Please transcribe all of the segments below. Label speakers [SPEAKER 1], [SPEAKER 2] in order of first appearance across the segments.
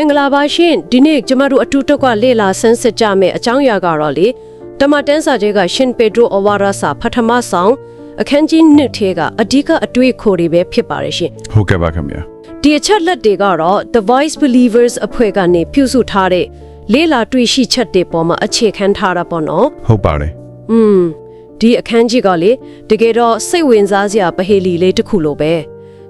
[SPEAKER 1] မင်္ဂလာပါရှင်ဒီနေ့ကျမတို့အတူတကွလေ့လာဆန်းစစ်ကြမယ့်အကြောင်းအရာကတော့လေတမန်တန်းစာတွေကရှင်ပေဒရိုအဝါရစာပထမဆောင်အခန်းကြီး1ထဲကအဓိကအတွေ့အခိုတွေပဲဖြစ်ပါတယ်ရှင်
[SPEAKER 2] ဟုတ်ကဲ့ပါခင်ဗျာ
[SPEAKER 1] ဒီအချက်လက်တွေကတော့ The Voice Believers အဖွဲ့ကနေပြုစုထားတဲ့လေ့လာတွေ့ရှိချက်တွေပေါ်မှာအခြေခံထားတာပေါ့နော်
[SPEAKER 2] ဟုတ်ပါတယ်
[SPEAKER 1] อืมဒီအခန်းကြီးကလေတကယ်တော့စိတ်ဝင်စားစရာပဟေလီလေးတစ်ခုလိုပဲ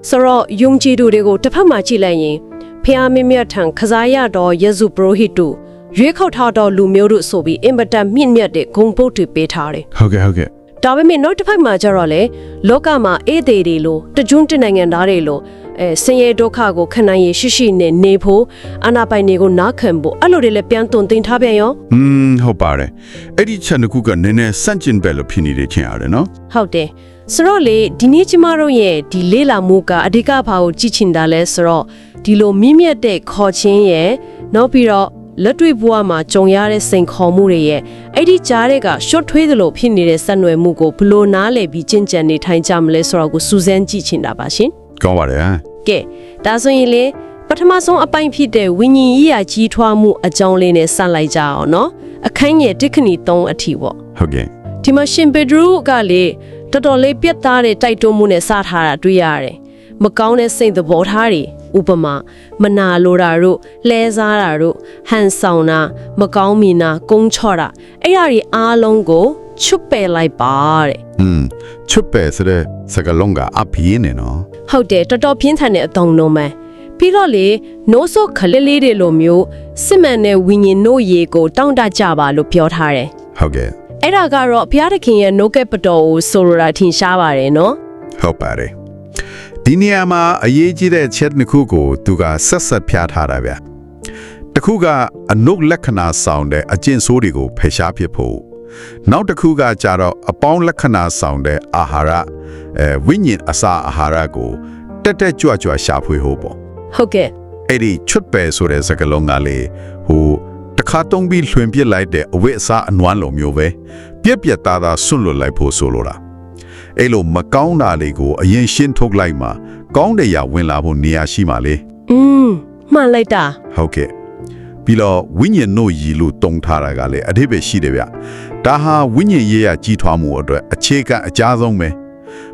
[SPEAKER 1] ဆိုတော့ယုံကြည်သူတွေကိုတစ်ဖက်မှာကြည့်လိုက်ရင် ဖျားမင်းမြတ်ထံခစားရတော်ယေဇုပရိုဟိတ်တို့ရွေးခောက်ထားတော်လူမျိုးတို့ဆိုပြီးအင်မတန်မြင့်မြတ်တဲ့ဂုံပုတ်တွေပေးထားတယ်
[SPEAKER 2] ဟုတ်ကဲ့ဟုတ်ကဲ့
[SPEAKER 1] ဒါပေမဲ့နောက်တစ်ဖက်မှာကျတော့လေလောကမှာအေးသေးတွေလို့တကြွန်းတနိုင်ငံသားတွေလို့ အဲဆင်းရဲဒုက္ခကိုခံနိုင်ရရှိရှိနဲ့နေဖို့အနာပိုင်တွေကိုနားခံဖို့အဲ့လိုတွေလည်းပြန်တုံတင်ထားပြန်ရော
[SPEAKER 2] อืมဟုတ်ပါတယ်အဲ့ဒီချက်တစ်ခုကနည်းနည်းစန့်ကျင်ဘက်လို့ဖြစ်နေတယ်ချင်းရတယ်နော်
[SPEAKER 1] ဟုတ်တယ်ဆိုတော့လေဒီနေ့ကျမတို့ရဲ့ဒီလေးလာမှုကအဓိကဘာကိုကြည့်ချင်တာလဲဆိုတော့ဒီလိုမြင့်မြတ်တဲ့ခေါ်ချင်းရဲ့နောက်ပြီးတော့လက်တွေ့ဘဝမှာကြုံရတဲ့စိန်ခေါ်မှုတွေရဲ့အဲ့ဒီကြားတဲ့က short ထွေးသလိုဖြစ်နေတဲ့ဆက်နွယ်မှုကိုဘယ်လို့နားလည်ပြီးကျင့်ကြံနေထိုင်ကြမလဲဆိုတော့ကိုစူးစမ်းကြည့်ချင်တာပါရှင်
[SPEAKER 2] ကောင်းပါတယ်ဟမ်
[SPEAKER 1] ကဲဒါဆိုရင်လေပထမဆုံးအပိုင်းဖြစ်တဲ့ဝိညာဉ်ရေးရာကြီးထွားမှုအကြောင်းလေးနဲ့ဆက်လိုက်ကြအောင်နော်အခန်းငယ်တစ်ခဏီ3အထိပေါ့
[SPEAKER 2] ဟုတ်ကဲ့
[SPEAKER 1] ဒီမှာရှင်ပေဒရုကလေတော်တော်လေးပြတ်သားတဲ့တိုက်တွန်းမှုနဲ့စထားတာတွေ့ရတယ်။မကောင်းတဲ့စိတ်သဘောထားတွေဥပမာမနာလိုတာတို့လဲစားတာတို့ဟန်ဆောင်တာမကောင်းမီနာကုန်းချော့တာအဲ့ဒါတွေအားလုံးကို ချွတ်ပယ်လိုက်ပါတဲ့
[SPEAKER 2] อืมချွတ်ပဲဆိုတဲ့စကလုံးကအပြင်းနေနော်။
[SPEAKER 1] ဟုတ်တယ်တော်တော်ပြင်းထန်တဲ့အတုံလုံးပဲ။ပြီးတော့လေနိုးစောခလေးလေးတွေလိုမျိုးစစ်မှန်တဲ့ဝိညာဉ်တို့ရေကိုတောင့်တကြပါလို့ပြောထားတယ်
[SPEAKER 2] ဟုတ်ကဲ့။
[SPEAKER 1] အဲ့ဒါကတော့ဘုရားသခင်ရဲ့နှုတ်ကပတော်ကိုဆိုလိုတာထင်ရှားပါတယ်နော်။
[SPEAKER 2] ဟုတ်ပါတယ်ဒီနေရာမှာအရေးကြီးတဲ့ချက်တစ်ခုကိုသူကဆက်ဆက်ပြထားတာဗျတစ်ခုကအနုလက္ခဏာဆောင်တဲ့အကျင့်ဆိုးတွေကိုဖယ်ရှားဖြစ်ဖို့ နောက်တစ်ခုကကြတော့အပေါင်းလက္ခဏာဆောင်တဲ့အာဟာရအဲဝိညာဉ်အစာအာဟာရကိုတက်တက်ကြွကြွရှာဖွေဖို့ပေါ့
[SPEAKER 1] ဟုတ်ကဲ့
[SPEAKER 2] အဲ့ဒီချွတ်ပဲဆိုတဲ့စကားလုံးကလေဟိုတစ်ခါတုံးပြီးလွှင်ပစ်လိုက်တဲ့အဝိအစားအနွမ်းလိုမျိုးပဲပြက်ပြက်သားသားဆွန့်လွတ်လိုက်ဖို့ဆိုလိုတာအဲ့လိုမကောင်းတာလေးကိုအရင်ရှင်းထုတ်လိုက်မှကောင်းတဲ့ရဝင်လာဖို့နေရာရှိမှလေ
[SPEAKER 1] อืมမှန်လိုက်တာ
[SPEAKER 2] ဟုတ်ကဲ့ပြီးတော့ဝိညာဉ်တို့ရည်လို့တုံထားတာကလည်းအဓိပ္ပာယ်ရှိတယ်ဗျ ဒါဟာဝိညာဉ်ရေးရကြီးထွားမှုအတွက်အခြေခံအကြဆုံးပဲ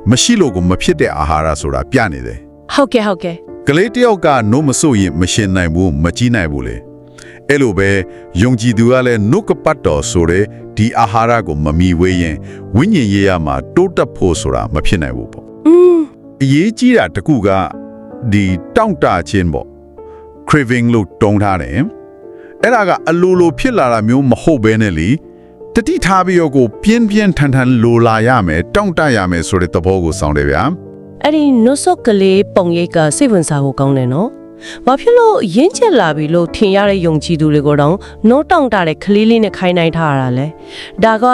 [SPEAKER 2] မရှိလို့ကိုမဖြစ်တဲ့အာဟာရဆိုတာပြနေတယ်
[SPEAKER 1] ဟုတ်ကဲ့ဟုတ်ကဲ့
[SPEAKER 2] ကလေးတယောက်ကနို့မစို့ရင်မရှင်နိုင်ဘူးမကြီးနိုင်ဘူးလေအဲ့လိုပဲယုံကြည်သူကလည်းနှုတ်ကပတ်တော်ဆိုတဲ့ဒီအာဟာရကိုမမီဝေးရင်ဝိညာဉ်ရေးရမှာတိုးတက်ဖို့ဆိုတာမဖြစ်နိုင်ဘူးပေါ့
[SPEAKER 1] อืม
[SPEAKER 2] အရေးကြီးတာတစ်ခုကဒီတောင့်တခြင်းပေါ့ craving လို့တုံးထားတယ်အဲ့ဒါကအလိုလိုဖြစ်လာတာမျိုးမဟုတ်ဘဲနဲ့လေ တတိထားပြီးတော့ကိုပြင်းပြင်းထန်ထန်လိုလာရမယ်တောင့်တရမယ်ဆိုတဲ့သဘောကိုစောင့်တယ်ဗျာ
[SPEAKER 1] အဲ့ဒီနုတ်ဆော့ကလေးပုံရိပ်ကစိတ်ဝင်စားဖို့ကောင်းတယ်နော်။ဘာဖြစ်လို့ရင်းချက်လာပြီလို့ထင်ရတဲ့ယုံကြည်သူတွေကိုတော့နိုးတောင့်တတဲ့ကလေးလေးနဲ့ခိုင်းနိုင်ထားရတာလဲ။ဒါက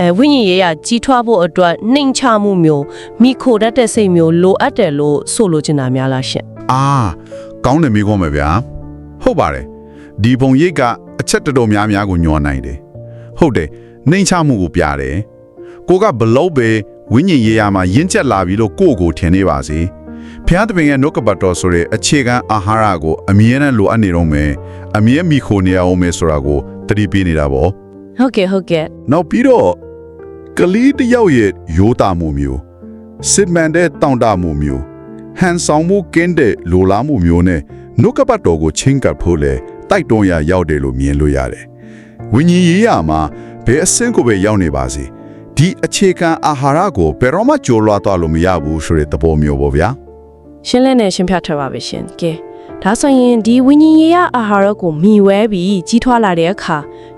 [SPEAKER 1] အဲဝိညာဉ်ရေးရကြီးထွားဖို့အတွက်နှိမ်ချမှုမျိုးမိခိုတတ်တဲ့စိတ်မျိုးလိုအပ်တယ်လို့ဆိုလိုချင်တာများလားရှင်
[SPEAKER 2] အာကောင်းတယ်မိကောမယ်ဗျာဟုတ်ပါတယ်ဒီပုံရိပ်ကအချက်တော်တော်များများကိုညှော်နိုင်တယ် ဟုတ်တယ်နှိမ်ချမှုကိုပြတယ်ကိုကဘလို့ပဲဝိညာဉ်ရေးရမှာရင့်ကျက်လာပြီလို့ကိုယ့်ကိုထင်နေပါစေဖျားသပင်ရဲ့နှုတ်ကပတ်တော်ဆိုတဲ့အခြေခံအာဟာရကိုအမြဲတမ်းလိုအပ်နေတော့မယ်အမြဲမိခိုနေရအောင်မယ်ဆိုတာကိုသတိပေးနေတာပေါ့။
[SPEAKER 1] ဟုတ်ကဲ့ဟုတ်ကဲ့
[SPEAKER 2] နောက်ပြီးတော့ကလေးတစ်ယောက်ရဲ့ရိုးသားမှုမျိုးစစ်မှန်တဲ့တောင့်တမှုမျိုးဟန်ဆောင်မှုကင်းတဲ့လိုလားမှုမျိုးနဲ့နှုတ်ကပတ်တော်ကိုချင်းကပ်ဖို့လေတိုက်တွန်းရရောက်တယ်လို့မြင်လို့ရတယ်။ ဝိညာဉ်ရေးရမှာဘယ်အဆင့်ကိုပဲရောက်နေပါစေဒီအခြေခံအာဟာရကိုဘယ်တော့မှကြော်လွှားသွားလို့မရဘူးဆိုတဲ့သဘောမျိုးပေါ့ဗျာ။
[SPEAKER 1] ရှင်းလင်းနဲ့ရှင်းပြထားပါပဲရှင်။ကဲဒါဆိုရင်ဒီဝိညာဉ်ရေးရအာဟာရကိုမြည်ဝဲပြီးကြီးထွားလာတဲ့အခါ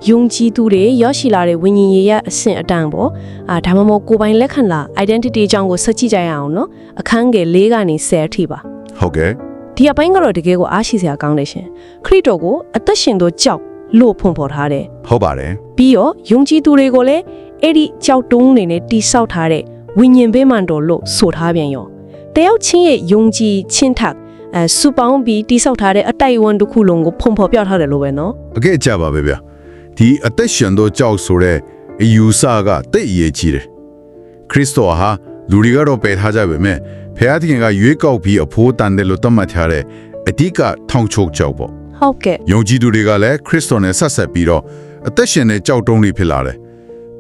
[SPEAKER 1] ယုံကြည်သူတွေရောက်ရှိလာတဲ့ဝိညာဉ်ရေးရအဆင့်အတန်းပေါ့အာဒါမှမဟုတ်ကိုယ်ပိုင်လက်ခံလာ identity အကြောင်းကိုဆက်ကြည့်ကြရအောင်နော်အခန်းငယ်၄ကနေ10အထိပါ။
[SPEAKER 2] ဟုတ်ကဲ့
[SPEAKER 1] ဒီအပိုင်းကတော့တကယ်ကိုအားရှိစရာကောင်းတယ်ရှင်ခရစ်တော်ကိုအသက်ရှင်သောကြောက် လို့ဖွင့်ဖော်ထားတယ်
[SPEAKER 2] ဟုတ်ပါတယ်
[SPEAKER 1] ပြီးတော့ယုံကြည်သူတွေကိုလည်းအဲ့ဒီကြောက်တုံးနေနဲ့တိဆောက်ထားတဲ့ဝိညာဉ်ပေးမှန်တော်လို့ဆိုထားပြန်ရောတယောက်ချင်းရဲ့ယုံကြည်ချင်းထက်အဲစူပေါင်းပြီးတိဆောက်ထားတဲ့အတိုက်အဝန်တစ်ခုလုံးကိုဖုံဖော်ပြထားတယ်လို့ပဲနော်။
[SPEAKER 2] အကဲကြပါပဲဗျာ။ဒီအသက်ရှင်သောကြောက်ဆိုတဲ့အယူဆကတိတ်အရေးကြီးတယ်။ခရစ်တော်ဟာလူတွေကတော့ပယ်ထားကြပါမယ်။ဖခင်ကရွေးကောက်ပြီးအဖိုးတန်တယ်လို့သတ်မှတ်ထားတဲ့အဓိကထောင်ချုပ်ကြောက်ပေါ့
[SPEAKER 1] ဟဟုတ်ကဲ့
[SPEAKER 2] ယုံကြည်သူတွေကလည်းခရစ်တော်နဲ့ဆက်ဆက်ပြီးတော့အသက်ရှင်တဲ့ကြောက်တုံးတွေဖြစ်လာတယ်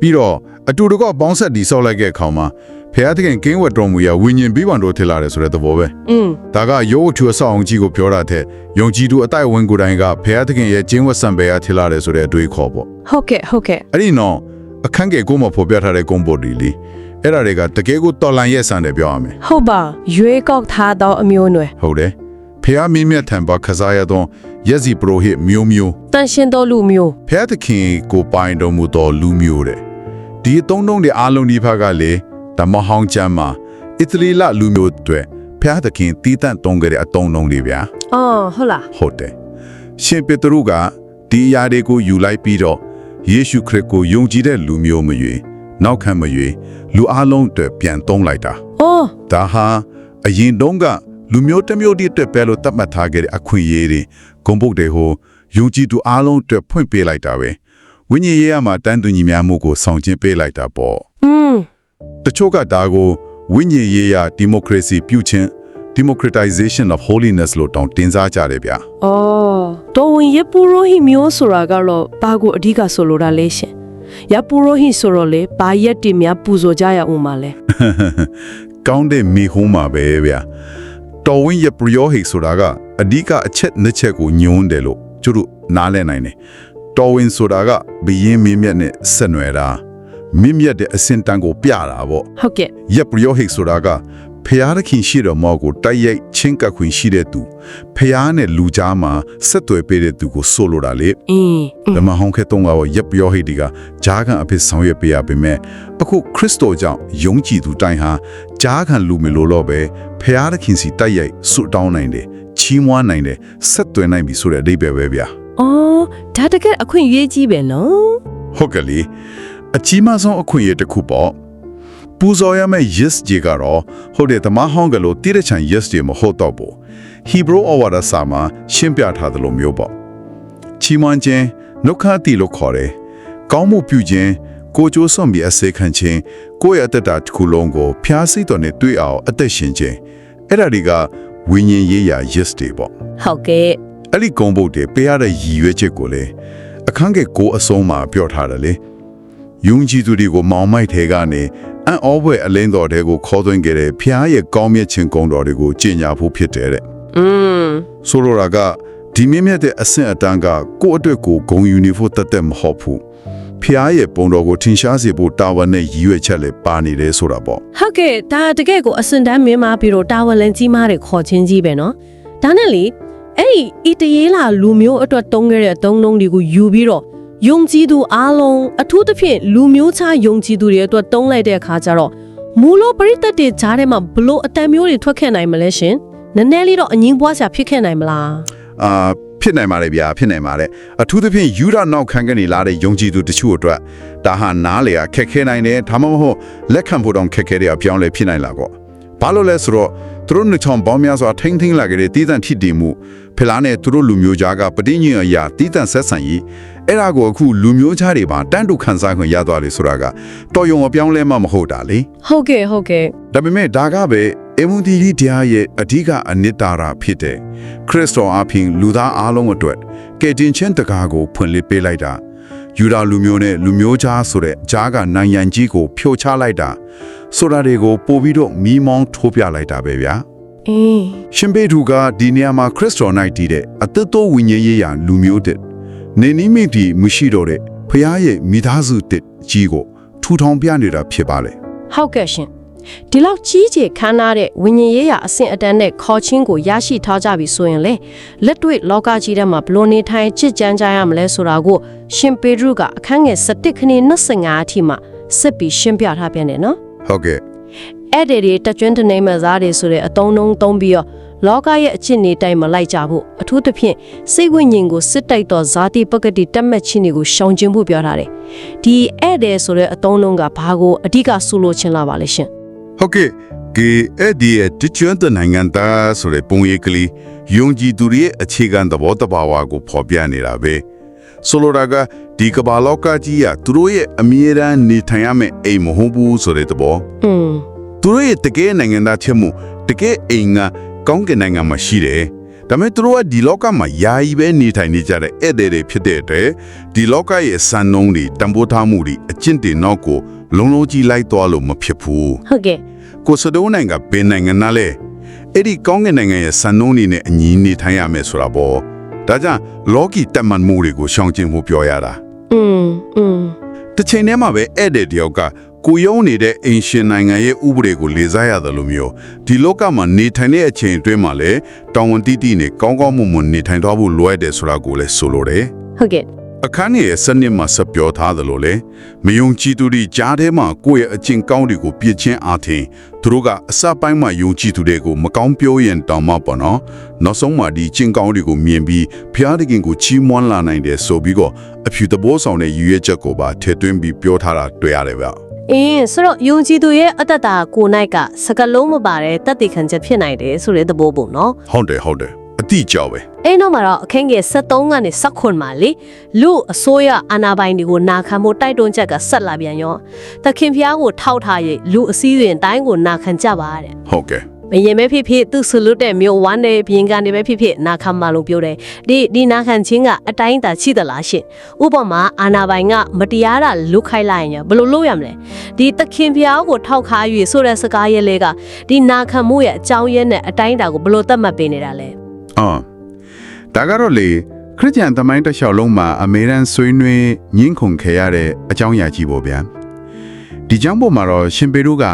[SPEAKER 2] ပြီးတော့အတူတကောပေါင်းဆက်တည်ဆောက်လိုက်တဲ့အခါမှာဖျားသခင်ကင်းဝတ်တော်မူရာဝိညာဉ်ပြီးပန်တော်ထင်လာတယ်ဆိုတဲ့သဘောပဲ
[SPEAKER 1] อืม
[SPEAKER 2] ဒါကယောဝတ္ထုအဆောင်ကြီးကိုပြောတာတဲ့ယုံကြည်သူအတိုက်အဝင်ကိုယ်တိုင်ကဖျားသခင်ရဲ့ကျင်းဝတ်စံပေအားထင်လာတယ်ဆိုတဲ့အတွေးခေါ်ပေါ့
[SPEAKER 1] ဟုတ်ကဲ့ဟုတ်ကဲ့
[SPEAKER 2] အဲ့ဒီတော့အခန်းငယ်ကိုမှဖော်ပြထားတဲ့ကွန်ပိုဒီလီအဲ့ဒါတွေကတကယ်ကိုတော်လန်ရဲ့ဆန်တယ်ပြောရမယ်
[SPEAKER 1] ဟုတ်ပါရွေးကောက်ထားသောအမျိုးနွယ်
[SPEAKER 2] ဟုတ်တယ် ဖျားမင်းမြတ်ထံပါခစားရသောရက်စီပရိုဟစ်မျိုးမျိုး
[SPEAKER 1] တန်ရှင်သောလူမျိုး
[SPEAKER 2] ဖျားသခင်ကိုပိုင်တော်မူသောလူမျိုးတဲ့ဒီအသုံးလုံးတွေအားလုံးဒီဘက်ကလေဓမ္မဟောင်းကျမ်းမှာအစ္စရေးလလူမျိုးတွေဖျားသခင်တည်တံ့တုံးကြတဲ့အသုံးလုံးတွေဗျာ
[SPEAKER 1] အော်ဟုတ်လား
[SPEAKER 2] ဟုတ်တယ်ရှင်ပေတရုကဒီအရာတွေကိုယူလိုက်ပြီးတော့ယေရှုခရစ်ကိုယုံကြည်တဲ့လူမျိုးမရွေနောက်ခံမရွေလူအလုံးအတွက်ပြန်သုံးလိုက်တာ
[SPEAKER 1] အော်
[SPEAKER 2] ဒါဟာအရင်တုန်းက လူမျိုးတစ်မျိုးတည်းအတွက်ပဲလို့သတ်မှတ်ထားခဲ့တဲ့အခွင့်အရေးတွေဂုံပုတ်တွေဟိုယုံကြည်သူအလုံးအတွက်ဖွင့်ပေးလိုက်တာပဲဝိညာဉ်ရေးရမှာတန်တူညီများမှုကိုဆောင်ကျဉ်ပေးလိုက်တာပေါ့
[SPEAKER 1] อืม
[SPEAKER 2] တချို့ကဒါကိုဝိညာဉ်ရေးရဒီမိုကရေစီပြုခြင်း democratization of holiness လို့တောင်းတင်စားကြတယ်ဗျာ
[SPEAKER 1] အော်တော်ဝင်ရပူရိုဟိမျိုးဆိုတာကတော့ဘာကိုအဓိကဆိုလိုတာလဲရှင်ရပူရိုဟိဆိုတော့လေဘာရက်တင်များပူဇော်ကြရအောင်မလဲ
[SPEAKER 2] ကောင်းတဲ့မိဟုံးမှာပဲဗျာ တော်ဝင်ရပရိယောဟိဆိုတာကအဓိကအချက်နှစ်ချက်ကိုညွှန်းတယ်လို့ကျတို့နားလည်နိုင်တယ်တော်ဝင်ဆိုတာကဘယင်းမင်းမြတ်နဲ့ဆက်နွယ်တာမင်းမြတ်တဲ့အစင်တန်ကိုပြတာပေါ့
[SPEAKER 1] ဟုတ်ကဲ့
[SPEAKER 2] ရပရိယောဟိဆိုတာက ဖျားသခင်ရှိတော်မောကိုတိုက်ရိုက်ချင်းကပ်ခွင့်ရှိတဲ့သူဖျားနဲ့လူကြားမှာဆက်သွယ်ပေးတဲ့သူကိုဆိုလိုတာလေ
[SPEAKER 1] အင်း
[SPEAKER 2] ဓမ္မဟောင်းခဲတုံးကတော့ရပ်ပြောဟိတ်ဒီကဂျားကန်အဖြစ်ဆောင်ရွက်ပေးရပေမဲ့အခုခရစ်တော်ကြောင့်ယုံကြည်သူတိုင်းဟာဂျားကန်လူမီလိုတော့ပဲဖျားသခင်စီတိုက်ရိုက်ဆွတောင်းနိုင်တယ်ချီးမွမ်းနိုင်တယ်ဆက်သွယ်နိုင်ပြီဆိုတဲ့အဓိပ္ပာယ်ပဲဗျာ
[SPEAKER 1] အော်ဒါတကယ်အခွင့်အရေးကြီးပဲနော်
[SPEAKER 2] ဟုတ်ကလေးအကြီးမားဆုံးအခွင့်အရေးတစ်ခုပေါ့ ပူဇော်ရမယ့် yes ကြီးကတော့ဟုတ်တယ်ဓမ္မဟောင်းကလို့တိရချန် yes ကြီးမဟုတ်တော့ဘူး Hebrew အဝါဒစာမှာရှင်းပြထားသလိုမျိုးပေါ့ချီးမွမ်းခြင်းနှုတ်ခမ်းတီလို့ခေါ်တယ်ကောင်းမှုပြုခြင်းကိုကြိုးစွန့်ပြီးအစေခံခြင်းကိုယ့်ရဲ့အတ္တတစ်ခုလုံးကိုဖျားစိတ်တော်နဲ့တွေ့အောင်အသက်ရှင်ခြင်းအဲ့ဒါတွေကဝိညာဉ်ရေးရာ yes တွေပေါ့
[SPEAKER 1] ဟုတ်ကဲ့
[SPEAKER 2] အဲ့ဒီဂုံဘုတ်တွေပေးရတဲ့ရည်ရွယ်ချက်ကိုလေအခန်းကကိုအဆုံးမှာပြောထားတယ်လေယုံကြည်သူတွေကိုမောင်မိုက်ထဲကနေ အံ့ဩဖွယ်အလင်းတော်တွေကိုခေါ်သွင်းခဲ့တဲ့ဖျားရဲ့ကောင်းမြတ်ခြင်းဂုံတော်တွေကိုကျင့်ကြဖို့ဖြစ်တယ်တဲ့
[SPEAKER 1] อืม
[SPEAKER 2] ဆိုလိုတာကဒီမြင့်မြတ်တဲ့အဆင့်အတန်းကကိုယ့်အတွက်ကိုဂုံယူနေဖို့တတ်တဲ့မဟုတ်ဘူးဖျားရဲ့ပုံတော်ကိုထင်ရှားစေဖို့တာဝန်နဲ့ရည်ရွယ်ချက်လည်းပါနေတယ်ဆိုတာပေါ့
[SPEAKER 1] ဟုတ်ကဲ့ဒါတကယ်ကိုအစင်တန်းမင်းမပြီးတော့တာဝလန်ကြီးမားတဲ့ခေါ်ချင်းကြီးပဲနော်ဒါနဲ့လေအဲ့ဒီအီတရေးလာလူမျိုးအတွက်တုံးခဲ့တဲ့အသုံးလုံးတွေကိုယူပြီးတော့ ယုံကြည်သူအားလုံးအထူးသဖြင့်လူမျိုးခြားယုံကြည်သူတွေအတွက်တုံးလိုက်တဲ့အခါကျတော့မူလို့ပရိသတ်တွေကြားထဲမှာဘလို့အတန်မျိုးတွေထွက်ခဲ့နိုင်မလဲရှင်နည်းနည်းလေးတော့အငင်းပွားစရာဖြစ်ခဲ့နိုင်မလား
[SPEAKER 2] အာဖြစ်နိုင်ပါတယ်ဗျာဖြစ်နိုင်ပါတယ်အထူးသဖြင့်ယူရနောက်ခံကနေလာတဲ့ယုံကြည်သူတချို့အတွက်ဒါဟာနားလေကခက်ခဲနိုင်တယ်ဒါမှမဟုတ်လက်ခံဖို့တောင်ခက်ခဲတဲ့အပြောင်းလဲဖြစ်နိုင်လာပေါ့ ဘာလို့လဲဆိုတော့သူတို့နှစ်ချောင်းပေါင်းများစွာထိမ့်ထိမ့်လာကြတဲ့တည်တံ့ထိတည်မှုဖလားနဲ့သူတို့လူမျိုးကြားကပဋိညာဉ်အရာတည်တံ့ဆက်ဆံရေးအဲ့ဒါကိုအခုလူမျိုးခြားတွေပါတန်းတူခန်းစားခွင့်ရသွားတယ်ဆိုတာကတော်ရုံအပြောင်းလဲမှမဟုတ်တာလေ
[SPEAKER 1] ဟုတ်ကဲ့ဟုတ်ကဲ့
[SPEAKER 2] ဒါပေမဲ့ဒါကပဲအမွန်တီရီတရားရဲ့အဓိကအနှစ်သာရဖြစ်တဲ့ခရစ်တော်အဖင်လူသားအလုံးအတွက်ကယ်တင်ခြင်းတကားကိုဖွင့်လှစ်ပေးလိုက်တာ ယူဒာလူမျိုးနဲ့လူမျိုးခြားဆိုတဲ့ဂျားကနိုင်ငံကြီးကိုဖြိုချလိုက်တာဆိုတာတွေကိုပို့ပြီးတော့မိမောင်းထိုးပြလိုက်တာပဲဗျာ
[SPEAKER 1] အင်း
[SPEAKER 2] ရှင်ပေသူကဒီနေရာမှာခရစ်တော်၌တည်တဲ့အသက်တော်ဝိညာဉ်ရေးရာလူမျိုးတဲ့နေနိမိတ်ဒီမရှိတော့တဲ့ဖခင်ရဲ့မိသားစုတဲ့ကြီးကိုထူထောင်ပြနေတာဖြစ်ပါလေ
[SPEAKER 1] ဟုတ်ကဲ့ရှင် ဒီလောက်ကြီးကျယ်ခမ်းနားတဲ့ဝิญဉ်ရေးရာအဆင့်အတန်းနဲ့ခေါ်ချင်းကိုရရှိထားကြပြီဆိုရင်လေလက်တွေ့လောကကြီးထဲမှာဘလို့နေထိုင်ချစ်ကြမ်းကြရမလဲဆိုတာကိုရှင်ပေဒရုကအခန်းငယ်7ခန်း25အထိမှစစ်ပြီးရှင်းပြထားပြန်တယ်နော်
[SPEAKER 2] ဟုတ်ကဲ့
[SPEAKER 1] အဲ့ဒီတွေတကြွန်းတနေမစားတွေဆိုတဲ့အတုံးလုံးသုံးပြီးတော့လောကရဲ့အချစ်နေတိုင်းမလိုက်ကြဘူးအထူးသဖြင့်စိတ်ဝိညာဉ်ကိုစစ်တိုက်တော့ဇာတိပကတိတက်မှတ်ခြင်းတွေကိုရှောင်ကျဉ်ဖို့ပြောထားတယ်ဒီအဲ့ဒီဆိုတဲ့အတုံးလုံးကဘာကိုအဓိကဆိုလိုချင်လာပါလဲရှင်
[SPEAKER 2] ဟုတ်ကဲ့ကေအဲ့ဒီရဲ့တချွန်းတနိုင်ငံသားဆိုတဲ့ပုံရိပ်ကလေးယုံကြည်သူတွေရဲ့အခြေခံသဘောတဘာဝကိုဖော်ပြနေတာပဲဆိုလိုတာကဒီကမ္ဘာလောကကြီးကသူတို့ရဲ့အမြဲတမ်းနေထိုင်ရမယ့်အိမ်မဟုတ်ဘူးဆိုတဲ့သဘော
[SPEAKER 1] อืม
[SPEAKER 2] သူတို့ရဲ့တကယ်နိုင်ငံသားချက်မှုတကယ်အိမ်ကကောင်းကင်နိုင်ငံမှာရှိတယ် ဒါပေမဲ့သူတို့ကဒီလောကမှာယာယီပဲနေထိုင်နေကြတဲ့ဧည့်သည်တွေဖြစ်တဲ့အတွက်ဒီလောကရဲ့စံနှုန်းတွေတံပိုးထားမှုတွေအကျင့်တွေနောက်ကိုလုံးလုံးကြီးလိုက်သွားလို့မဖြစ်ဘူး
[SPEAKER 1] ဟုတ်ကဲ့
[SPEAKER 2] ကိုစတိုးနိုင်ငံဘယ်နိုင်ငံနာလဲအဲ့ဒီကောင်းကင်နိုင်ငံရဲ့စံနှုန်းတွေနဲ့အညီနေထိုင်ရမယ်ဆိုတာပေါ့ဒါကြောင့်လောကီတက်မှန်မှုတွေကိုရှောင်ကျဉ်ဖို့ပြောရတာ
[SPEAKER 1] อืมอืม
[SPEAKER 2] တစ်ချိန်တည်းမှာပဲဧည့်သည်တယောက်က ကိုယုံနေတဲ့အင်ရှင်နိုင်ငံရဲ့ဥပဒေကိုလေးစားရတယ်လို့မျိုးဒီလောကမှာနေထိုင်တဲ့အချိန်အတွင်းမှာလည်းတောင်းဝန်တိတိနဲ့ကောင်းကောင်းမွန်မွန်နေထိုင်သွားဖို့လိုအပ်တယ်ဆိုတာကိုလည်းဆိုလိုတယ်
[SPEAKER 1] ဟုတ်ကဲ့
[SPEAKER 2] အခန်းရဲ့စနစ်မှာဆက်ပြောထားတယ်လို့လေမယုံကြည်သူတွေကြားထဲမှာကိုယ့်ရဲ့အကျင့်ကောင်းတွေကိုပြည့်ချင်းအားထင်သူတို့ကအစပိုင်းမှာယုံကြည်သူတွေကိုမကောင်းပြောရင်တောင်မှပေါ့နော်နောက်ဆုံးမှာဒီကျင့်ကောင်းတွေကိုမြင်ပြီးဖျားတခင်ကိုချီးမွမ်းလာနိုင်တယ်ဆိုပြီးတော့အဖြူတဘောဆောင်တဲ့ရည်ရွယ်ချက်ကိုပါထည့်သွင်းပြီးပြောထားတာတွေ့ရတယ်ဗျ
[SPEAKER 1] အင်းဆိုတော့ယုံကြည်သူရဲ့အတ္တတာကိုနိုင်ကစကလုံးမပါတဲ့တတ်သိခံချက်ဖြစ်နိုင်တယ်ဆိုတဲ့သဘောပေါ့နော်
[SPEAKER 2] ဟုတ်တယ်ဟုတ်တယ်အတိအကျပဲ
[SPEAKER 1] အဲ့တော့မှာတော့အခန်းငယ်73ကနေ79မှာလေလူအစိုးရအာဏာပိုင်တွေကိုနာခံမှုတိုက်တွန်းချက်ကဆက်လာပြန်ရောသခင်ဖျားကိုထောက်ထား၍လူအစည်းအဝေးတိုင်းကိုနာခံကြပါတဲ့
[SPEAKER 2] ဟုတ်ကဲ့
[SPEAKER 1] ဘယင်ပဲဖြစ်ဖြစ်သူဆလူတဲ့မျိုးဝမ်းတဲ့ဘရင်ကနေပဲဖြစ်ဖြစ်နာခံမှလို့ပြောတယ်ဒီဒီနာခံခြင်းကအတိုင်းတာရှိသလားရှင်ဥပမာအာနာပိုင်ကမတရားတာလုခိုက်လိုက်ရင်ဘယ်လိုလုပ်ရမလဲဒီသခင်ဖျားကိုထောက်ခါ၍ဆိုတဲ့စကားရဲလေးကဒီနာခံမှုရဲ့အကြောင်းရင်းနဲ့အတိုင်းတာကိုဘယ်လိုသတ်မှတ်ပေးနေတာလဲ
[SPEAKER 2] အော်ဒါကတော့လေခရစ်ယာန်သမိုင်းတစ်လျှောက်လုံးမှာအမေရန်ဆွေးနွေးညှင်းခုန်ခဲ့ရတဲ့အကြောင်းအရာကြီးပေါ့ဗျာဒီကြောင့်ပေါ်မှာတော့ရှင်ပေတို့က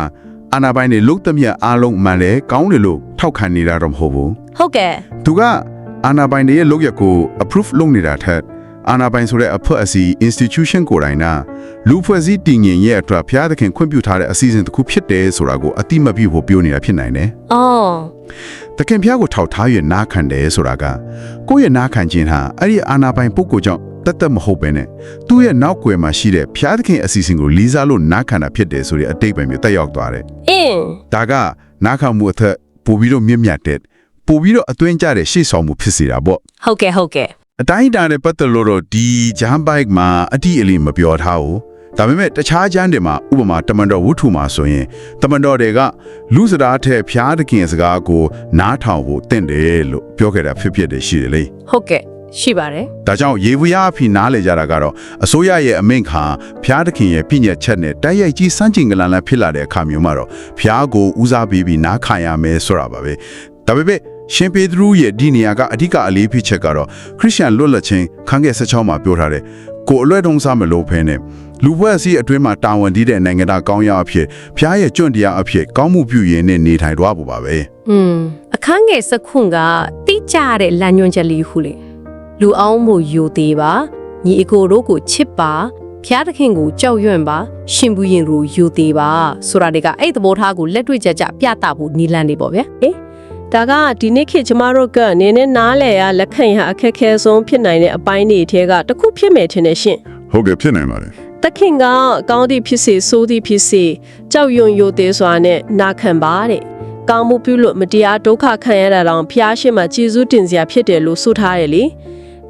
[SPEAKER 2] အာနာပိုင်တွေလုတ်သမျှအားလုံးမှန်တယ်ကောင်းတယ်လို့ထောက်ခံနေတာတော့မဟုတ်ဘူး
[SPEAKER 1] ဟုတ်ကဲ့
[SPEAKER 2] သူကအာနာပိုင်တွေရဲ့လုပ်ရက်ကို approve လုပ်နေတာထက်အာနာပိုင်ဆိုတဲ့အဖွဲ့အစည်း institution ကိုယ်တိုင်နာလူဖွဲ့စည်းတည်ငြိမ်ရဲ့အတွက်ဘုရားသခင်ခွင့်ပြုထားတဲ့အစီအစဉ်တစ်ခုဖြစ်တယ်ဆိုတာကိုအတိမပြုဖို့ပြောနေတာဖြစ်နိုင်တယ်
[SPEAKER 1] အော်။
[SPEAKER 2] တခင်ဖျားကိုထောက်ထားရနားခံတယ်ဆိုတာကကိုယ့်ရဲ့နားခံခြင်းဟာအဲ့ဒီအာနာပိုင်ပုဂ္ဂိုလ်ကြောင့် တတ်တတ်မဟုတ်ပဲနဲ့သူ့ရဲ့နောက်ွယ်မှာရှိတဲ့ဖျားသခင်အစီအစဉ်ကိုလေးစားလို့နားခံတာဖြစ်တယ်ဆိုတဲ့အတိတ်ပဲမျိုးတက်ရောက်သွားတယ်
[SPEAKER 1] အင်း။
[SPEAKER 2] ဒါကနားခံမှုအထက်ပို့ပြီးတော့မြင့်မြတ်တဲ့ပို့ပြီးတော့အတွင်းကျတဲ့ရှေ့ဆောင်မှုဖြစ်စေတာပေါ့။
[SPEAKER 1] ဟုတ်ကဲ့ဟုတ်ကဲ့
[SPEAKER 2] အတိုင်းအတာနဲ့ပတ်သက်လို့တော့ဒီဂျမ်ဘိုက်မှာအတိအလင်းမပြောထားဘူးဒါပေမဲ့တခြားဂျမ်းတွေမှာဥပမာတမန်တော်ဝုထုမှာဆိုရင်တမန်တော်တွေကလူစရာထက်ဖျားတခင်စကားကိုနားထောင်ဖို့တင့်တယ်လို့ပြောခဲ့တာဖြစ်ဖြစ်တည်းရှိတယ်လေ
[SPEAKER 1] ဟုတ်ကဲ့ ရှိပါတယ်
[SPEAKER 2] ဒါကြောင့်ရေဝရအဖိနားလေကြတာကတော့အစိုးရရဲ့အမိန့်ခါဖျားတခင်ရဲ့ပြည့်ညက်ချက်နဲ့တိုက်ရိုက်ကြီးစမ်းကျင်ကလန်လန်ဖြစ်လာတဲ့အခါမျိုးမှာတော့ဖျားကိုဦးစားပေးပြီးနားခံရမယ်ဆိုတာပါပဲဒါပေမဲ့ရှင်ပေဒရုရဲ့ဒီနေရာကအဓိကအလေးဖြစ်ချက်ကတော့ခရစ်ယာန်လွတ်လပ်ခြင်းခန်းငယ်16မှာပြောထားတဲ့ကိုအလွဲတုံးစားမလို့ဖဲနဲ့လူဖွဲ့စည်းအတွင်းမှာတာဝန်တည်တဲ့နိုင်ငံသားကောင်းရအဖြစ်ဖျားရဲ့ကြွန့်တရားအဖြစ်ကောင်းမှုပြုရင်းနဲ့နေထိုင်သွားဖို့ပါပဲ
[SPEAKER 1] อืมအခန်းငယ်စခွန်ကတိကျတဲ့လမ်းညွှန်ချက်လေးခုလေ လူအောင်မှုယူသေးပါညီအကိုတို့ကိုချစ်ပါဖျားသခင်ကိုကြောက်ရွံ့ပါရှင်ဘူးရင်ကိုယူသေးပါဆိုတာတွေကအဲ့သဘောထားကိုလက်တွေ့ကြကြပြသဖို့နီလန်နေပေါ့ဗျာအေးဒါကဒီနေ့ခေတ်ကျမတို့ကအနေနဲ့နားလဲရလက်ခံရအခက်ခဲဆုံးဖြစ်နိုင်တဲ့အပိုင်းတွေထဲကတစ်ခုဖြစ်မယ်ထင်တယ်ရှင်
[SPEAKER 2] ဟုတ်ကဲ့ဖြစ်နိုင်ပါတယ်
[SPEAKER 1] တခင်ကအကောင်းသည့်ဖြစ်စေဆိုးသည့်ဖြစ်စေကြောက်ရွံ့ယိုသေးစွာနဲ့နာခံပါတဲ့ကောင်းမှုပြုလို့မတရားဒုက္ခခံရတာတောင်ဖျားရှင်မှာကျေးဇူးတင်စရာဖြစ်တယ်လို့ဆိုထားတယ်လေ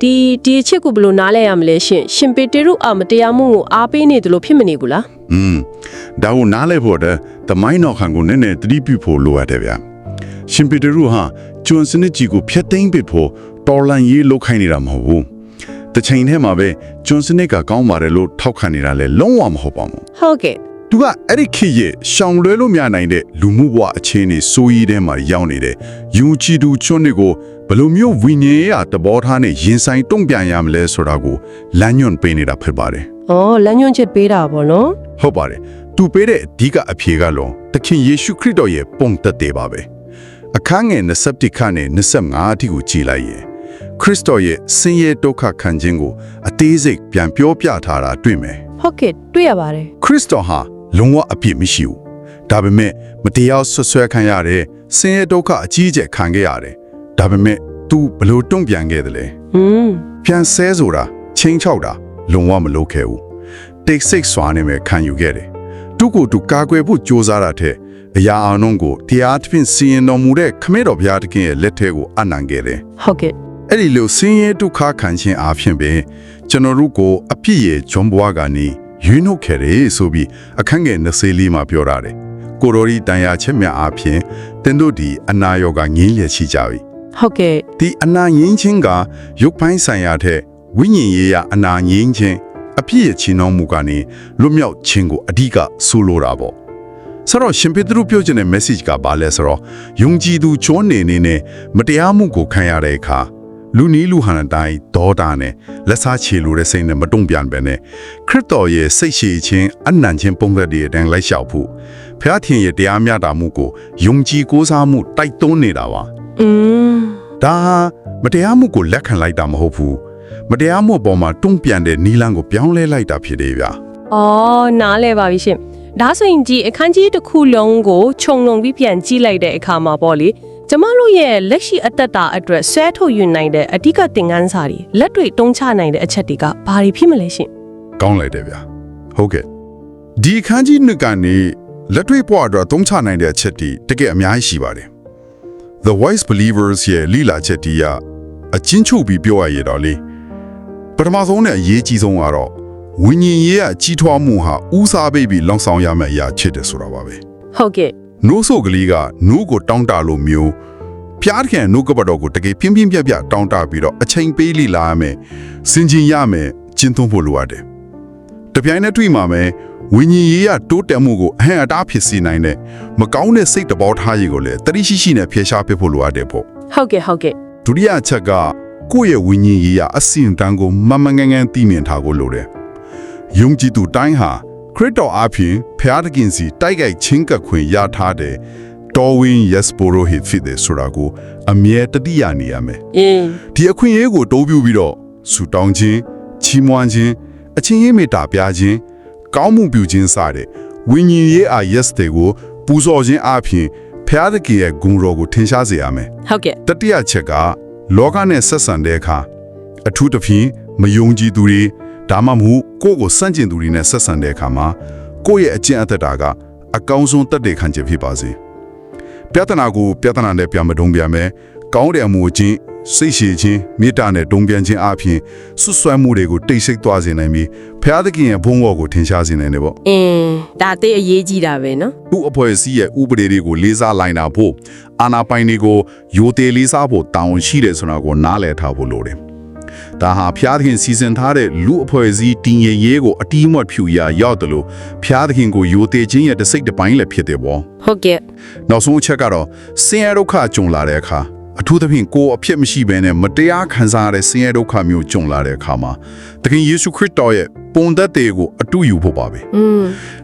[SPEAKER 1] ဒီဒီအချက်ကိုဘယ်လိုနားလဲရမလဲရှင်ရှင်ပေတေရုအမတရားမှုကိုအားပေးနေတယ်လို့ဖြစ်မနေဘူးလား
[SPEAKER 2] อืมဒါကိုနားလဲဖို့တဲ့တမိုင်းတော်ခံကိုနည်းနည်းသတိပြုဖို့လိုအပ်တယ်ဗျာရှင်ပေတရုဟာကျွန်းစနစ်ကြီးကိုဖျက်သိမ်းပစ်ဖို့တော်လန်ရေးလုပ်ခိုင်းနေတာမဟုတ်ဘူးတစ်ချိန်တည်းမှာပဲကျွန်းစနစ်ကကောင်းပါတယ်လို့ထောက်ခံနေတာလဲလုံးဝမဟုတ်ပါဘူး
[SPEAKER 1] ဟုတ်ကဲ့
[SPEAKER 2] သူကအဲ့ဒီခေတ်ရဲ့ရှောင်လွဲလို့မရနိုင်တဲ့လူမှုဘဝအခြေအနေစိုးရီးထဲမှာရောက်နေတဲ့ယူချီတူကျွန်းတွေကို ဘယ်လိုမျိုးဝိညာဉ်ရေးအတဘောထားနဲ့ရင်ဆိုင်တုံ့ပြန်ရမလဲဆိုတာကိုလမ်းညွှန်ပေးနေတာဖြစ်ပါတယ်
[SPEAKER 1] ဩလမ်းညွှန်ချက်ပေးတာပေါ့နော်
[SPEAKER 2] ဟုတ်ပါတယ်သူပေးတဲ့အဓိကအဖြေကလုံးသခင်ယေရှုခရစ်တော်ရဲ့ပုံသက်သေးပါပဲအခန်းငယ်20ခန်းနဲ့25အထိကိုကြည်လိုက်ရင်ခရစ်တော်ရဲ့ဆင်းရဲဒုက္ခခံခြင်းကိုအသေးစိတ်ပြန်ပြောပြထားတာတွေ့မယ်
[SPEAKER 1] ဟုတ်ကဲ့တွေ့ရပါတယ်
[SPEAKER 2] ခရစ်တော်ဟာလုံးဝအပြစ်မရှိဘူးဒါပေမဲ့မတရားဆွဆွဲခံရတယ်ဆင်းရဲဒုက္ခအကြီးအကျယ်ခံခဲ့ရတယ် ဒါပေမဲ့ तू ဘလို့တုံ့ပြန်ခဲ့တယ်လဲ
[SPEAKER 1] อืม
[SPEAKER 2] ပြန်ဆဲဆိုတာချင်းချောက်တာလုံးဝမလုပ်ခဲ့ဘူးတိတ်ဆိတ်စွာနဲ့ပဲခံယူခဲ့တယ်သူ့ကိုယ်သူကာကွယ်ဖို့ကြိုးစားတာတဲ့အရာအလုံးကိုတရားသဖြင့်စီရင်တော်မူတဲ့ခမဲတော်ဘုရားသခင်ရဲ့လက်ထဲကိုအနံခဲ့တယ်
[SPEAKER 1] ဟုတ်ကဲ့
[SPEAKER 2] အဲ့ဒီလိုဆင်းရဲဒုက္ခခံခြင်းအပြင်ပဲကျွန်တော်တို့ကိုအပြစ်ရဲ့ဂျွန်ဘွားကနေရွေးနှုတ်ခဲ့တယ်ဆိုပြီးအခန်းငယ်20လေးမှာပြောထားတယ်ကိုရိုရီတန်ရာချက်မြတ်အပြင်တင်တို့ဒီအနာရောဂါငင်းလျက်ရှိကြပြီ
[SPEAKER 1] ဟုတ်ကဲ့
[SPEAKER 2] ဒီအနာငင်းချင်းကရုပ်ပိုင်းဆိုင်ရာထက်ဝိညာဉ်ရေးရအနာငင်းချင်းအပြည့်ရဲ့ချင်းနှောင်းမှုကနေလွတ်မြောက်ခြင်းကိုအဓိကဆိုလိုတာပေါ့ဆိုတော့ရှင်ပေတရုပြောချင်တဲ့ message ကဘာလဲဆိုတော့ယုံကြည်သူချောနေနေနဲ့မတရားမှုကိုခံရတဲ့အခါလူနီးလူဟန်တိုင်းဒေါတာနဲ့လက်စားချေလိုတဲ့စိတ်နဲ့မတုံ့ပြန်ပဲနဲ့ခရစ်တော်ရဲ့စိတ်ရှည်ခြင်းအနံ့ခြင်းပုံစံတွေအတိုင်းလိုက်လျှောက်ဖို့ဖျားထင်ရဲ့တရားမျှတမှုကိုယုံကြည်ကိုးစားမှုတိုက်တွန်းနေတာပါ
[SPEAKER 1] อืม
[SPEAKER 2] ဒါဟာမတရားမှုကိုလက်ခံလိုက်တာမဟုတ်ဘူးမတရားမှုအပေါ်မှာတွန့်ပြန်တဲ့နီလန်းကိုပြောင်းလဲလိုက်တာဖြစ်တယ်ဗျာ
[SPEAKER 1] အော်နားလဲပါပြီရှင်ဒါဆိုရင်ဒီအခန်းကြီးတစ်ခုလုံးကိုခြုံငုံပြီးပြန်ကြည့်လိုက်တဲ့အခါမှာပေါ့လေကျမတို့ရဲ့လက်ရှိအတ္တတာအတွက်ဆွဲထုတ်ယူနိုင်တဲ့အဓိကသင်ခန်းစာတွေလက်တွေ့တုံးချနိုင်တဲ့အချက်တွေကဘာတွေဖြစ်မလဲရှင်
[SPEAKER 2] ကောင်းလိုက်တယ်ဗျာဟုတ်ကဲ့ဒီအခန်းကြီးနှစ်ကနေလက်တွေ့ဘဝအတွက်သုံးချနိုင်တဲ့အချက်တွေတကယ်အများကြီးရှိပါတယ် The Wise Believers ရဲ့လိလာချက်တီးကအချင်းချုပ်ပြီးပြောရရတော့လေပထမဆုံးနဲ့အရေးကြီးဆုံးကတော့ဝိညာဉ်ရေးအကြီးထွားမှုဟာဦးစားပေးပြီးလောင်ဆောင်ရမယ့်အရာဖြစ်တယ်ဆိုတာပါပဲ
[SPEAKER 1] ဟုတ်ကဲ့
[SPEAKER 2] နိုးဆိုကလေးကနိုးကိုတောင်းတလို့မျိုးဖျားခင်နိုးကပတ်တော်ကိုတကယ်ပြင်းပြင်းပြပြတောင်းတပြီးတော့အချိန်ပေးလိလာရမယ်စင်ကျင်ရမယ်ကျင့်သုံးဖို့လိုအပ်တယ်တပြိုင်နက်တွေ့မှာမယ် ဝိညာဉ်ရေးရတိုးတက်မှုကိုအဟံအတားဖြစ်စေနိုင်တဲ့မကောင်းတဲ့စိတ်တဘောထားရည်ကိုလည်းတတိရှိရှိနဲ့ဖျက်ရှားပစ်ဖို့လိုအပ်တယ်ပေါ့
[SPEAKER 1] ဟုတ်ကဲ့ဟုတ်ကဲ့
[SPEAKER 2] ဒုတိယအချက်ကကိုယ့်ရဲ့ဝိညာဉ်ရေးရအစင်တန်းကိုမမငန်းငန်းသိမြင်ထားဖို့လိုတယ်ယုံကြည်သူတိုင်းဟာခရစ်တော်အဖင်ဖျားတခင်စီတိုက်ခိုက်ချင်းကပ်ခွင့်ရထားတဲ့တော်ဝင်ယက်စပိုရိုဟစ်ဖြစ်တဲ့ဆိုတာကိုအမြဲတတိယနေရမယ်
[SPEAKER 1] အင်း
[SPEAKER 2] ဒီအခွင့်အရေးကိုတိုးပြပြီးတော့ဆူတောင်းခြင်းချီးမွမ်းခြင်းအချင်းရေးမေတ္တာပြခြင်း ကောင်းမှုပြုခြင်းစတဲ့ဝိညာဉ်ရေးအာယက်စ်တွေကိုပူဇော်ခြင်းအပြင်ဖျားတခင်ရဲ့ဂုဏ်တော်ကိုထင်ရှားစေရမယ်
[SPEAKER 1] ဟုတ်ကဲ့
[SPEAKER 2] တတိယချက်ကလောကနဲ့ဆက်ဆံတဲ့အခါအထူးသဖြင့်မယုံကြည်သူတွေဒါမှမဟုတ်ကိုယ့်ကိုစန့်ကျင်သူတွေနဲ့ဆက်ဆံတဲ့အခါမှာကိုယ့်ရဲ့အကျင့်အသက်တာကအကောင်းဆုံးတက်တဲ့ခံချက်ဖြစ်ပါစေပြဿနာကိုပြဿနာနဲ့ပြန်မတုံ့ပြန်မဲကောင်းတဲ့အမှုချင်း စိတ်ရှည်ခြင်းမေတ္တာနဲ့တုံ့ပြန်ခြင်းအပြင်ဆွဆွဲမှုတွေကိုတိတ်ဆိတ်သွားစေနိုင်ပြီးဖျားသခင်ရဲ့ဘုန်းတော်ကိုထင်ရှားစေနိုင်တယ်ပေါ့
[SPEAKER 1] အင်းဒါသိအရေးကြီးတာပဲနော်
[SPEAKER 2] သူ့အဖွဲ့အစည်းရဲ့ဥပဒေတွေကိုလေးစားလိုက်တာဖို့အာနာပိုင်တွေကိုယိုသေးလေးစားဖို့တာဝန်ရှိတယ်ဆိုတာကိုနားလည်ထားဖို့လိုတယ်။ဒါဟာဖျားသခင်စီစဉ်ထားတဲ့လူအဖွဲ့အစည်းတည်ငြိမ်ရေးကိုအတီးမွတ်ဖြူရာရောက်တယ်လို့ဖျားသခင်ကိုယိုသေးခြင်းရဲ့တစ်စိတ်တစ်ပိုင်းလည်းဖြစ်တယ်ပေါ့
[SPEAKER 1] ဟုတ်ကဲ့။
[SPEAKER 2] နောက်ဆုံးအချက်ကတော့ဆင်းရဲဒုက္ခကြုံလာတဲ့အခါ အထူးသဖြင့်ကိုယ်အဖြစ်မရှိဘဲနဲ့မတရားခံစားရတဲ့ဆင်းရဲဒုက္ခမျိုးကြုံလာတဲ့အခါမှာသခင်ယေရှုခရစ်တော်ရဲ့ပုံသက်တွေကိုအတူယူဖို့ပါပဲ။
[SPEAKER 1] อืม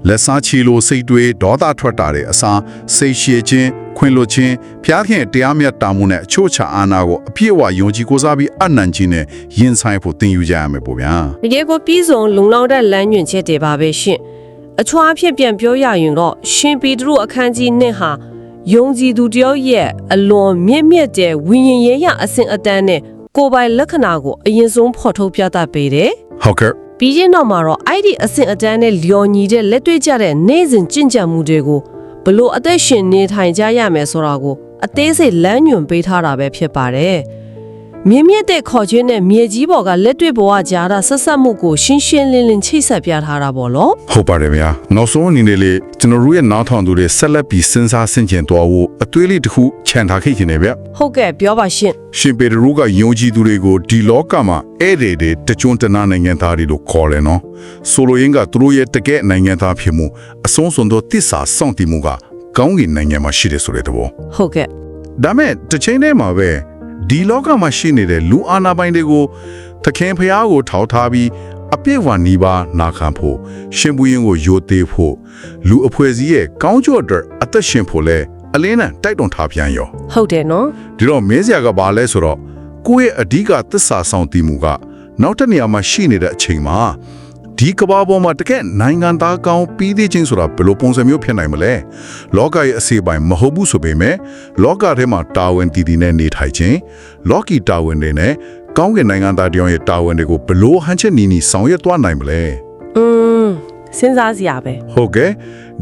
[SPEAKER 2] လက်စားချီလိုစိတ်တွေဒေါသထွက်တာတဲ့အစားစိတ်ရှည်ခြင်းခွင်လွတ်ခြင်းဖျားခင်တရားမြတ်တာမှုနဲ့အချို့ချအာနာကိုအပြည့်အဝယုံကြည်ကိုးစားပြီးအနံ့ခြင်းနဲ့ရင်ဆိုင်ဖို့သင်ယူကြရမယ်ပေါ့ဗျာ
[SPEAKER 1] တကယ်ကိုပြီးဆုံးလုံလောက်တဲ့လမ်းညွှန်ချက်တွေပါပဲရှင်အချွာအဖြစ်ပြန်ပြောရရင်တော့ရှင်ပေတရုအခန်းကြီးနှစ်ဟာ ယုံကြည်သူတယောက်ရဲ့အလွန်မြင့်မြတ်တဲ့ဝိညာဉ်ရေးရအစဉ်အတန်းနဲ့ကိုယ်ပိုင်လက္ခဏာကိုအရင်ဆုံးဖော်ထုတ်ပြသပေးတယ်
[SPEAKER 2] ဟုတ်ကဲ့
[SPEAKER 1] ပြီးရင်တော့မှာတော့အဲ့ဒီအစဉ်အတန်းနဲ့လျော်ညီတဲ့လက်တွေ့ကျတဲ့နေ့စဉ်ကျင့်ကြံမှုတွေကိုဘလို့အသက်ရှင်နေထိုင်ကြရမယ်ဆိုတာကိုအသေးစိတ်လမ်းညွှန်ပေးထားတာပဲဖြစ်ပါတယ်။ မြင့်မြတ်တဲ့ခေါ်ခြင်းနဲ့မြေကြီးပေါ်ကလက်တွေ့ဘဝကြားတာဆက်ဆက်မှုကိုရှင်းရှင်းလင်းလင်းချိတ်ဆက်ပြထားတာပေါ့လို့
[SPEAKER 2] ဟုတ်ပါတယ်ဗျာနောက်ဆုံးအနေနဲ့လေကျွန်တော်တို့ရဲ့နောက်ထောင်သူတွေဆက်လက်ပြီးစဉ်းစားဆင်ခြင်သွားဖို့အသွေးလေးတစ်ခုခြံထားခဲ့ခြင်းနဲ့ဗျ
[SPEAKER 1] ဟုတ်ကဲ့ပြောပါရှင်
[SPEAKER 2] ရှင်ပေတရုကယုံကြည်သူတွေကိုဒီလောကမှာဧည့်သည်တွေတကြွတနာနိုင်ငံသားတွေလို့ခေါ်တယ်နော်ဆိုလိုရင်းကသူတို့ရဲ့တကယ်နိုင်ငံသားဖြစ်မှုအဆုံးစွန်သောတစ္ဆာစောင့်တည်မှုကကောင်းကင်နိုင်ငံမှာရှိတယ်ဆိုတဲ့သဘော
[SPEAKER 1] ဟုတ်ကဲ့
[SPEAKER 2] ဒါမဲ့တစ်ချိန်တည်းမှာပဲ ဒီလောကမှာရှိနေတဲ့လူအာဏာပိုင်တွေကိုသခင်ဖျားကိုထောက်ထားပြီးအပြည့်ဝနီးပါးနာခံဖို့ရှင်ဘူးရင်ကိုယိုသေးဖို့လူအဖွဲ့အစည်းရဲ့ကောင်းကျိုးအတွက်အသက်ရှင်ဖို့လဲအလင်းနဲ့တိုက်တွန်းထားပြန်ရော
[SPEAKER 1] ဟုတ်တယ်နော်
[SPEAKER 2] ဒီတော့မင်းစရာကဘာလဲဆိုတော့ကိုယ့်ရဲ့အဓိကသစ္စာဆောင်တည်မှုကနောက်တစ်နေရာမှာရှိနေတဲ့အချိန်မှာ ဒီကဘာပေါ်မှာတကယ်နိုင်ငံသားကောင်းပြီးသေးခြင်းဆိုတာဘယ်လိုပုံစံမျိုးဖြစ်နိုင်မလဲလောကရဲ့အစေပိုင်းမဟုတ်ဘူးဆိုပေမဲ့လောကထဲမှာတာဝန်တည်တည်နဲ့နေထိုင်ခြင်းလောကီတာဝန်တွေနဲ့ကောင်းကင်နိုင်ငံသားတယောက်ရဲ့တာဝန်တွေကိုဘယ်လိုဟန်ချက်နီနီဆောင်ရွက်သွားနိုင်မလဲ
[SPEAKER 1] อืม စဉ်းစားစရာပဲ
[SPEAKER 2] ဟုတ်ကဲ့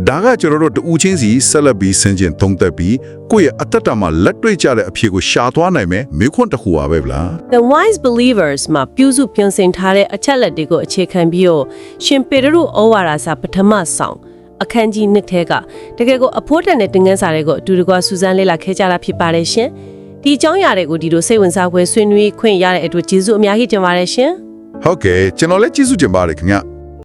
[SPEAKER 2] ဒါကကျွန်တော်တို့တူချင်းစီဆက်လက်ပြီးဆင်ကျင်သုံးသက်ပြီးကိုယ့်ရဲ့အသက်တာမှာလက်တွေ့ကျတဲ့အဖြေကိုရှာသွားနိုင်မယ်မိခွန်းတစ်ခုပါပဲဗလား
[SPEAKER 1] The Wise Believers မှာပြုစုပြင်ဆင်ထားတဲ့အချက်လက်တွေကိုအခြေခံပြီးတော့ရှင်ပေတရုဩဝါဒစာပထမဆောင်အခန်းကြီးနှစ်ထဲကတကယ်ကိုအဖို့တန်တဲ့တင်ငန်းစာတွေကိုအတူတကွစူးစမ်းလေ့လာခဲ့ကြတာဖြစ်ပါတယ်ရှင်။ဒီဒီအကြောင်းအရာတွေကိုဒီလိုစိတ်ဝင်စားဖွယ်ဆွေးနွေးခွင့်ရတဲ့အတွက်ကျေးဇူးအများကြီးတင်ပါတယ်ရှင်
[SPEAKER 2] ဟုတ်ကဲ့ကျွန်တော်လည်းကျေးဇူးတင်ပါတယ်ခင်ဗျ